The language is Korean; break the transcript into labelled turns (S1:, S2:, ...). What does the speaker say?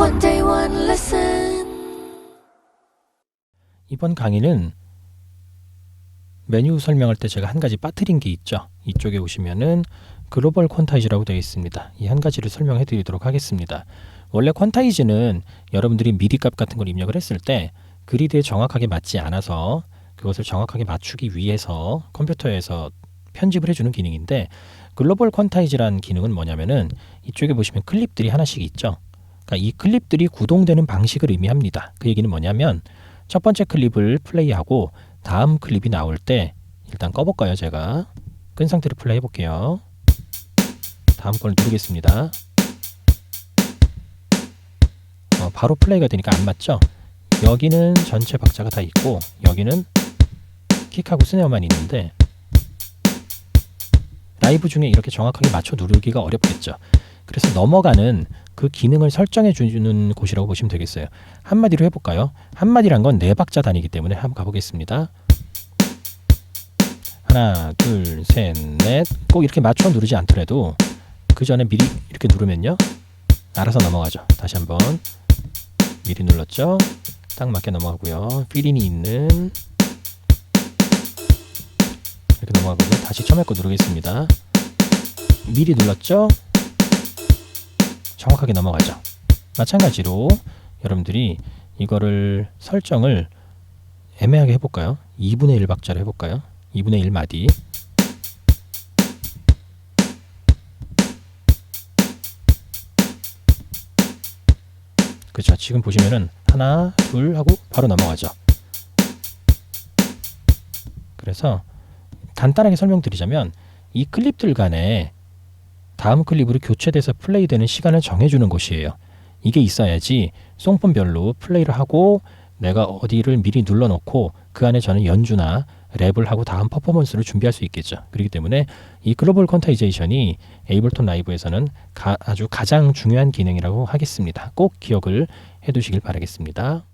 S1: One day, one lesson.
S2: 이번 강의는 메뉴 설명할 때 제가 한 가지 빠뜨린 게 있죠. 이쪽에 오시면은 글로벌 퀀타이즈라고 되어 있습니다. 이 한 가지를 설명해 드리도록 하겠습니다. 원래 퀀타이즈는 여러분들이 미리 값 같은 걸 입력을 했을 때 그리드에 정확하게 맞지 않아서 그것을 정확하게 맞추기 위해서 컴퓨터에서 편집을 해주는 기능인데 글로벌 퀀타이즈라는 기능은 뭐냐면은 이쪽에 보시면 클립들이 하나씩 있죠. 그러니까 이 클립들이 구동되는 방식을 의미합니다. 그 얘기는 뭐냐면 첫 번째 클립을 플레이하고 다음 클립이 나올 때 일단 꺼볼까요 제가? 끈 상태로 플레이 해볼게요. 다음 걸 누르겠습니다. 어, 바로 플레이가 되니까 안 맞죠? 여기는 전체 박자가 다 있고 여기는 킥하고 스네어만 있는데 라이브 중에 이렇게 정확하게 맞춰 누르기가 어렵겠죠. 그래서 넘어가는 그 기능을 설정해 주는 곳이라고 보시면 되겠어요. 한마디로 해볼까요? 한마디란 건 네 박자 단위이기 때문에 한번 가보겠습니다. 하나, 둘, 셋, 넷. 꼭 이렇게 맞춰 누르지 않더라도 그 전에 미리 이렇게 누르면요. 알아서 넘어가죠. 다시 한번 미리 눌렀죠. 딱 맞게 넘어가고요. 필인이 있는 이렇게 넘어가고요. 다시 처음에 거 누르겠습니다. 미리 눌렀죠. 정확하게 넘어가죠. 마찬가지로 여러분들이 이거를 설정을 애매하게 해볼까요? 2분의 1 박자로 해볼까요? 2분의 1 마디. 그렇죠. 지금 보시면은 하나, 둘 하고 바로 넘어가죠. 그래서 간단하게 설명드리자면 이 클립들 간에 다음 클립으로 교체돼서 플레이되는 시간을 정해주는 것이에요. 이게 있어야지 송폰별로 플레이를 하고 내가 어디를 미리 눌러놓고 그 안에 저는 연주나 랩을 하고 다음 퍼포먼스를 준비할 수 있겠죠. 그렇기 때문에 이 글로벌 퀀타이제이션이 에이블톤 라이브에서는 가, 아주 가장 중요한 기능이라고 하겠습니다. 꼭 기억을 해두시길 바라겠습니다.